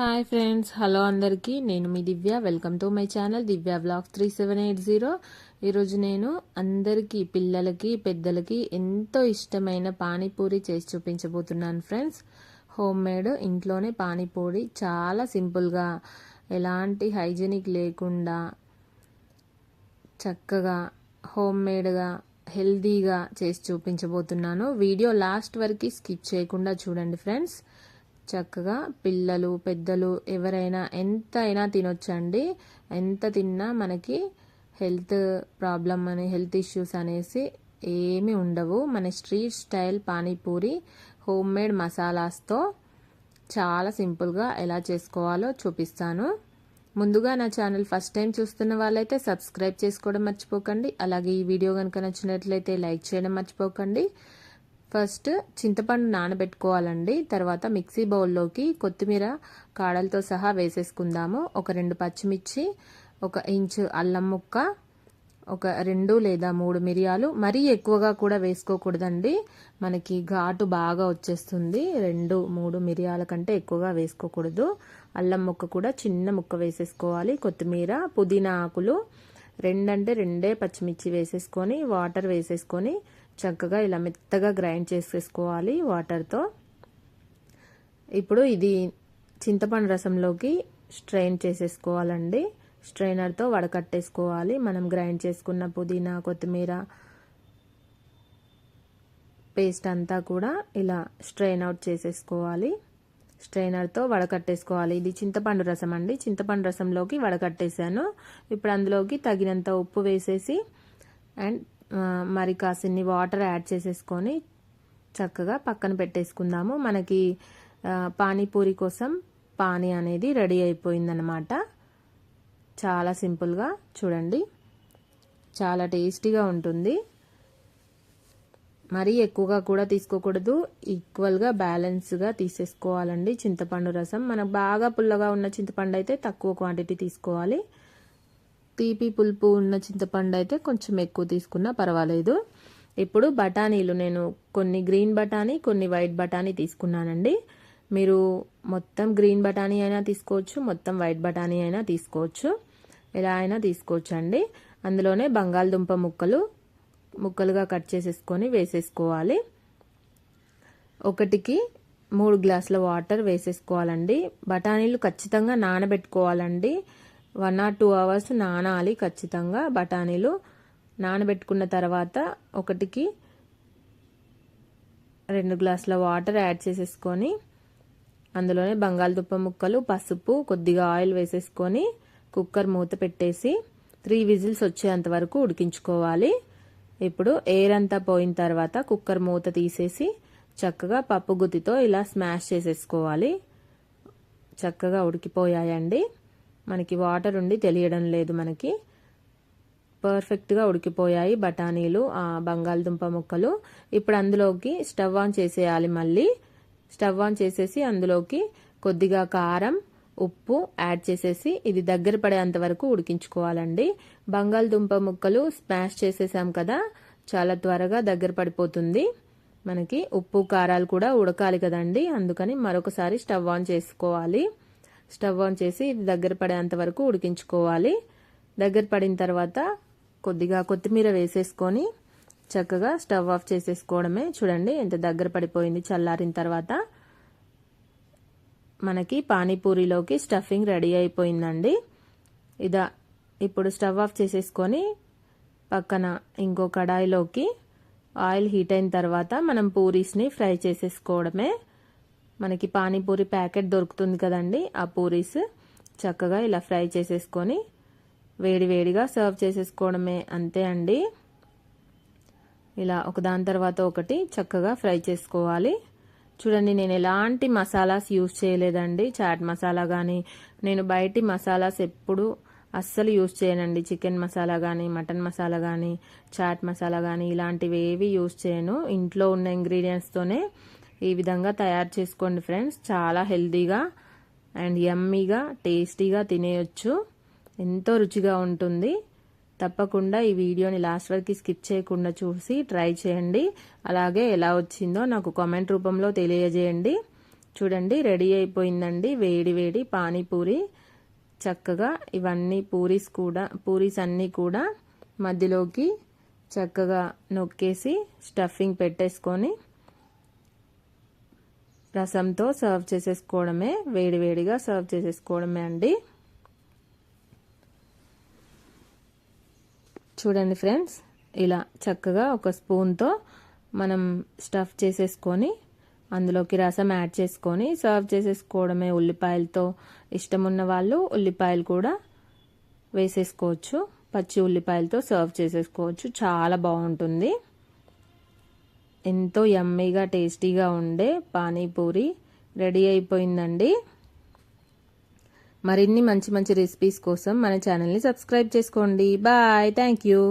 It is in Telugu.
హాయ్ ఫ్రెండ్స్ హలో అందరికీ. నేను మీ Divya. Welcome to my channel Divya blog three seven eight zero. ఈరోజు నేను అందరికీ పిల్లలకి పెద్దలకి ఎంతో ఇష్టమైన పానీపూరి చేసి చూపించబోతున్నాను ఫ్రెండ్స్. హోమ్ మేడ్ ఇంట్లోనే పానీపూరి చాలా సింపుల్గా ఎలాంటి హైజీనిక్ లేకుండా చక్కగా హోమ్ మేడ్గా హెల్దీగా చేసి చూపించబోతున్నాను. వీడియో లాస్ట్ వరకు స్కిప్ చేయకుండా చూడండి ఫ్రెండ్స్. చక్కగా పిల్లలు పెద్దలు ఎవరైనా ఎంత అయినా తినొచ్చండి. ఎంత తిన్నా మనకి హెల్త్ ప్రాబ్లం అని హెల్త్ ఇష్యూస్ అనేసి ఏమి ఉండవు. మన street style panipuri home made మసాలాస్తో చాలా సింపుల్గా ఎలా చేసుకోవాలో చూపిస్తాను. ముందుగా నా ఛానల్ ఫస్ట్ టైం చూస్తున్న వాళ్ళైతే సబ్స్క్రైబ్ చేసుకోవడం మర్చిపోకండి. అలాగే ఈ వీడియో కనుక నచ్చినట్లయితే లైక్ చేయడం మర్చిపోకండి. ఫస్ట్ చింతపండు నానబెట్టుకోవాలండి. తర్వాత మిక్సీ బౌల్లోకి కొత్తిమీర కాడలతో సహా వేసేసుకుందాము. ఒక రెండు పచ్చిమిర్చి ఒక ఇంచు అల్లం ముక్క ఒక రెండు లేదా మూడు మిరియాలు. మరీ ఎక్కువగా కూడా వేసుకోకూడదండి. మనకి ఘాటు బాగా వచ్చేస్తుంది. రెండు మూడు మిరియాల కంటే ఎక్కువగా వేసుకోకూడదు. అల్లం ముక్క కూడా చిన్న ముక్క వేసేసుకోవాలి. కొత్తిమీర పుదీనా ఆకులు రెండంటే రెండే పచ్చిమిర్చి వేసేసుకొని వాటర్ వేసేసుకొని చక్కగా ఇలా మెత్తగా గ్రైండ్ చేసేసుకోవాలి వాటర్తో. ఇప్పుడు ఇది చింతపండు రసంలోకి స్ట్రెయిన్ చేసేసుకోవాలండి. స్ట్రైనర్తో వడకట్టేసుకోవాలి. మనం గ్రైండ్ చేసుకున్న పుదీనా కొత్తిమీర పేస్ట్ అంతా కూడా ఇలా స్ట్రెయిన్ అవుట్ చేసేసుకోవాలి. స్ట్రైనర్తో వడకట్టేసుకోవాలి. ఇది చింతపండు రసం అండి. చింతపండు రసంలోకి వడకట్టేసాను ఇప్పుడు అందులోకి తగినంత ఉప్పు వేసేసి అండ్ మరి కాసిన్ని వాటర్ యాడ్ చేసేసుకొని చక్కగా పక్కన పెట్టేసుకుందాము. మనకి పానీపూరి కోసం పానీ అనేది రెడీ అయిపోయిందనమాట చాలా సింపుల్గా చూడండి. చాలా టేస్టీగా ఉంటుంది. మరీ ఎక్కువగా కూడా తీసుకోకూడదు. ఈక్వల్గా బ్యాలెన్స్గా తీసేసుకోవాలండి. చింతపండు రసం. మనకు బాగా పుల్లగా ఉన్న చింతపండు అయితే తక్కువ క్వాంటిటీ తీసుకోవాలి. తీపి పులుపు ఉన్న చింతపండు అయితే కొంచెం ఎక్కువ తీసుకున్నా పర్వాలేదు. ఇప్పుడు బఠానీలు నేను కొన్ని గ్రీన్ బఠానీ కొన్ని వైట్ బఠానీ తీసుకున్నానండి. మీరు మొత్తం గ్రీన్ బఠానీ అయినా తీసుకోవచ్చు మొత్తం వైట్ బఠానీ అయినా తీసుకోవచ్చు. ఎలా అయినా తీసుకోవచ్చు అండి అందులోనే బంగాళదుంప ముక్కలు ముక్కలుగా కట్ చేసేసుకొని వేసేసుకోవాలి. ఒకటికి మూడు గ్లాసుల వాటర్ వేసేసుకోవాలండి. బఠానీలు ఖచ్చితంగా నానబెట్టుకోవాలండి. వన్ ఆర్ టూ అవర్స్ నానాలి ఖచ్చితంగా బఠానీలు నానబెట్టుకున్న తర్వాత ఒకటికి రెండు గ్లాసుల వాటర్ యాడ్ చేసేసుకొని అందులోనే బంగాళదుంప ముక్కలు పసుపు కొద్దిగా ఆయిల్ వేసేసుకొని కుక్కర్ మూత పెట్టేసి త్రీ విజిల్స్ వచ్చేంత వరకు ఉడికించుకోవాలి. ఇప్పుడు ఎయిర్ అంతా పోయిన తర్వాత కుక్కర్ మూత తీసేసి చక్కగా పప్పు గుత్తితో ఇలా స్మాష్ చేసేసుకోవాలి. చక్కగా ఉడికిపోయాయండి. మనకి వాటర్ ఉండి తెలియడం లేదు మనకి. పర్ఫెక్ట్గా ఉడికిపోయాయి బఠానీలు ఆ బంగాళదుంప ముక్కలు. ఇప్పుడు అందులోకి స్టవ్ ఆన్ చేసేయాలి మళ్ళీ. స్టవ్ ఆన్ చేసేసి అందులోకి కొద్దిగా కారం ఉప్పు యాడ్ చేసేసి ఇది దగ్గర పడేంత వరకు ఉడికించుకోవాలండి. బంగాళదుంప ముక్కలు స్మాష్ చేసేసాం కదా చాలా త్వరగా దగ్గర పడిపోతుంది. మనకి ఉప్పు కారాలు కూడా ఉడకాలి కదండి అందుకని మరొకసారి స్టవ్ ఆన్ చేసుకోవాలి. స్టవ్ ఆన్ చేసి ఇది దగ్గర పడేంత వరకు ఉడికించుకోవాలి. దగ్గర పడిన తర్వాత కొద్దిగా కొత్తిమీర వేసేసుకొని చక్కగా స్టవ్ ఆఫ్ చేసేసుకోవడమే. చూడండి ఎంత దగ్గర పడిపోయింది చల్లారిన తర్వాత. మనకి పానీపూరిలోకి స్టఫింగ్ రెడీ అయిపోయిందండి. ఇదా ఇప్పుడు స్టవ్ ఆఫ్ చేసేసుకొని పక్కన ఇంకో కడాయిలోకి ఆయిల్ హీట్ అయిన తర్వాత మనం పూరీస్ని ఫ్రై చేసేసుకోవడమే. మనకి పానీపూరి ప్యాకెట్ దొరుకుతుంది కదండి. ఆ పూరీస్ చక్కగా ఇలా ఫ్రై చేసేసుకొని వేడి వేడిగా సర్వ్ చేసేసుకోవడమే అంతే అండి. ఇలా ఒకదాని తర్వాత ఒకటి చక్కగా ఫ్రై చేసుకోవాలి. చూడండి నేను ఎలాంటి మసాలాస్ యూజ్ చేయలేదండి. చాట్ మసాలా కానీ నేను బయటి మసాలాస్ ఎప్పుడు అస్సలు యూజ్ చేయనండి. చికెన్ మసాలా కానీ మటన్ మసాలా కానీ చాట్ మసాలా కానీ ఇలాంటివి ఏవి యూజ్ చేయను. ఇంట్లో ఉన్న ఇంగ్రీడియంట్స్తోనే ఈ విధంగా తయారు చేసుకోండి ఫ్రెండ్స్. చాలా హెల్తీగా అండ్ యమ్మీగా టేస్టీగా తినేయొచ్చు. ఎంతో రుచిగా ఉంటుంది. తప్పకుండా ఈ వీడియోని లాస్ట్ వరకు స్కిప్ చేయకుండా చూసి ట్రై చేయండి. అలాగే ఎలా వచ్చిందో నాకు కామెంట్ రూపంలో తెలియజేయండి. చూడండి రెడీ అయిపోయిందండి. వేడి వేడి పానీపూరి. చక్కగా ఇవన్నీ పూరీస్ కూడా పూరీస్ అన్నీ కూడా మధ్యలోకి చక్కగా నొక్కేసి స్టఫింగ్ పెట్టేసుకొని రసంతో సర్వ్ చేసేసుకోవడమే వేడివేడిగా సర్వ్ చేసేసుకోవడమే అండి. చూడండి ఫ్రెండ్స్ ఇలా చక్కగా ఒక స్పూన్తో మనం స్టఫ్ చేసేసుకొని అందులోకి రసం యాడ్ చేసుకొని సర్వ్ చేసేసుకోవడమే. ఉల్లిపాయలతో ఇష్టం వాళ్ళు ఉల్లిపాయలు కూడా వేసేసుకోవచ్చు. పచ్చి ఉల్లిపాయలతో సర్వ్ చేసేసుకోవచ్చు. చాలా బాగుంటుంది. ఎంతో యమ్మీగా టేస్టీగా ఉండే పానీపూరి రెడీ అయిపోయిందండి. మరిన్ని మంచి మంచి రెసిపీస్ కోసం మన ఛానల్ని సబ్స్క్రైబ్ చేసుకోండి. బాయ్. Thank you.